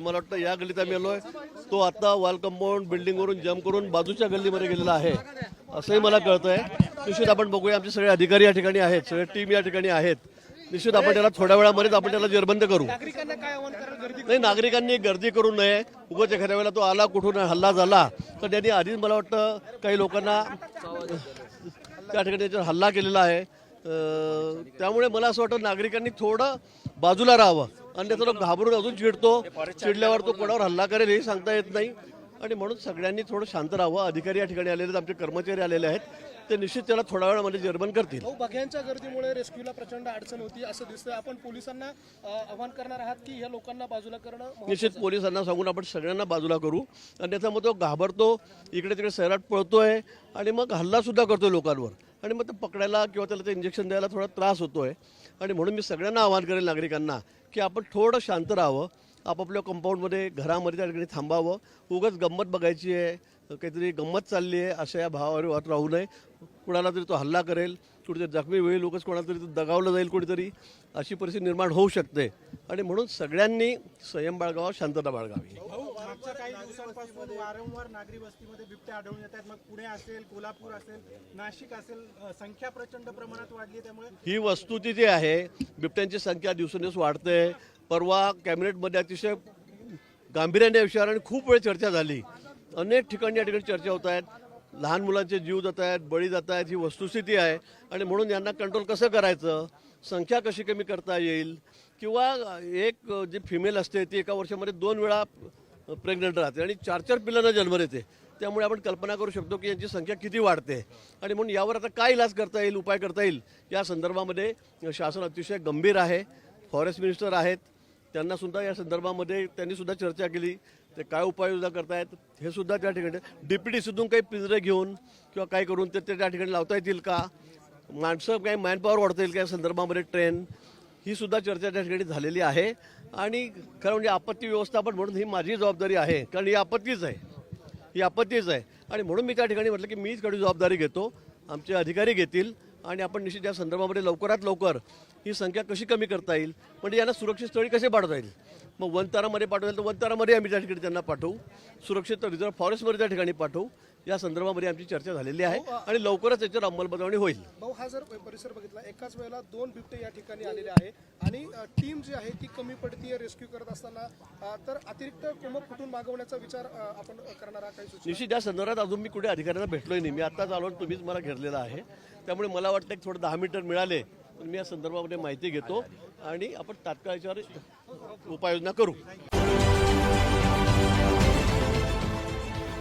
मला वाटतं या गल्लीत आम्ही आलोय. तो आता वॉल कंपाऊंड बिल्डिंगवरून जम्प करून बाजूच्या गल्लीमध्ये गेलेला आहे. असंही मला कळतंय. निश्चित आपण बघूया आमचे सगळे अधिकारी या ठिकाणी आहेत सगळे टीम या ठिकाणी आहेत. निश्चित आपण त्याला थोड्या वेळामध्येच आपण त्याला जेरबंद करू. नाही नागरिकांनी गर्दी करू नये. उगाच एखाद्या वेळेला तो आला कुठून हल्ला झाला तर त्यांनी आधीच मला वाटतं काही लोकांना त्या ठिकाणी हल्ला केलेला आहे. त्यामुळे मला असं वाटतं नागरिकांनी थोडं बाजूला राहावं. आणि त्याचा घाबरून अजून चिडतो. चिडल्यावर तो कोणावर हल्ला करेल हे सांगता येत नाही. आणि म्हणून सगळ्यांनी थोडं शांत राहावं. अधिकारी या ठिकाणी आलेले आहेत. आमचे कर्मचारी आलेले आहेत. ते निश्चित त्याला थोड्या वेळामध्ये जर्मन करतील. बघ्यांच्या गर्दीमुळे रेस्क्यूला प्रचंड अडचण होती असं दिसतंय. आपण पोलिसांना आव्हान करणार आहात की ह्या लोकांना बाजूला करणं निश्चित पोलिसांना सांगून आपण सगळ्यांना बाजूला करू. आणि त्याचा मग तो घाबरतो. इकडे तिकडे सैराट पळतोय. आणि मग हल्ला सुद्धा करतोय लोकांवर. आणि मग ते पकडायला किंवा त्याला ते इंजेक्शन द्यायला थोडा त्रास होतो आहे आणि म्हणून मी सगळ्यांना आवाहन करेल नागरिकांना की आपण थोडं शांत राहावं. आपापल्या कंपाऊंडमध्ये घरामध्ये त्या ठिकाणी थांबावं. उगाच गंमत बघायची आहे. काहीतरी गंमत चालली आहे अशा या भावावर राहू नये. कुणाला तरी तो हल्ला करेल. कुठेतरी जखमी होईल. उगाच कोणाला तरी तो दगावलं जाईल कुठेतरी. अशी परिस्थिती निर्माण होऊ शकते. आणि म्हणून सगळ्यांनी संयम बाळगावा शांतता बाळगावी. मागच्या काही दिवसांपासून वारंवार नागरी वस्तीमध्ये बिबटे आढळून येत आहेत मग पुणे असेल कोल्हापूर असेल नाशिक असेल संख्या प्रचंड प्रमाणात वाढली त्यामुळे ही वस्तुस्थिती आहे बिबट्यांची संख्या दिवसेंदिवस वाढते परवा कॅबिनेटमध्ये अतिशय गांभीर्याने या विषयावर आणि खूप वेळ चर्चा झाली. अनेक ठिकाणी या ठिकाणी चर्चा होत आहेत. लहान मुलांचे जीव जात आहेत बळी जात आहेत ही वस्तुस्थिती आहे. आणि म्हणून यांना कंट्रोल कसं करायचं? संख्या कशी कमी करता येईल? किंवा एक जी फिमेल असते ती एका वर्षामध्ये दोन वेळा प्रेग्नंट राहते आणि चार चार पिलांना जन्म देते. त्यामुळे आपण कल्पना करू शकतो की यांची संख्या किती वाढते. आणि म्हणून यावर आता काय इलाज करता येईल उपाय करता येईल या संदर्भामध्ये शासन अतिशय गंभीर आहे. फॉरेस्ट मिनिस्टर आहेत. त्यांना सुद्धा या संदर्भामध्ये त्यांनी सुद्धा चर्चा केली. ते काय उपाययोजना करतायत हे सुद्धा त्या ठिकाणी डीपीटी सुद्धून काही पिंजरे घेऊन किंवा काय करून ते ते त्या ठिकाणी लावता येतील का? माणसं काही मॅनपॉवर वाढता येईल का या संदर्भामध्ये? ट्रेन ही सुद्धा चर्चा त्या ठिकाणी झालेली आहे. आणि खरं म्हणजे आपत्ती व्यवस्थापन म्हणून ही माझी जबाबदारी आहे. कारण ही आपत्तीच आहे. ही आपत्तीच आहे. आणि म्हणून मी त्या ठिकाणी म्हटलं की मीच कडे जबाबदारी घेतो. आमचे अधिकारी घेतील. आणि आपण निश्चित या संदर्भामध्ये लवकरात लवकर ही संख्या कशी कमी करता येईल. म्हणजे यांना सुरक्षित स्थळी कसे पाठवता येईल. मग वनतारामध्ये पाठवेल तर वनतारामध्ये आम्ही त्या ठिकाणी त्यांना पाठवू. सुरक्षित रिझर्व्ह फॉरेस्टमध्ये त्या ठिकाणी पाठवू. या संदर्भामध्ये आमची चर्चा झालेली आहे आणि लवकरच याच्यावर अंमलबजावणी होईल. भाऊ हा जर परिसर बघितला एकाच वेळेला दोन बिबटे या ठिकाणी आलेले आहे आणि टीम जी आहे ती कमी पडतीये रेस्क्यू करत असताना तर अतिरिक्त कुमक कुठून मागवण्याचा विचार आपण करणार आहात काही निश्चित या संदर्भात अजून मी कुठे अधिकाऱ्यांना भेटलोय नाही. मी आत्ताच आलो तुम्हीच मला घेतलेला आहे. त्यामुळे मला वाटतं की थोडं दहा मिनिटं मिळाले तर मी या संदर्भामध्ये माहिती घेतो आणि आपण तात्काळ याच्यावर उपाययोजना करू.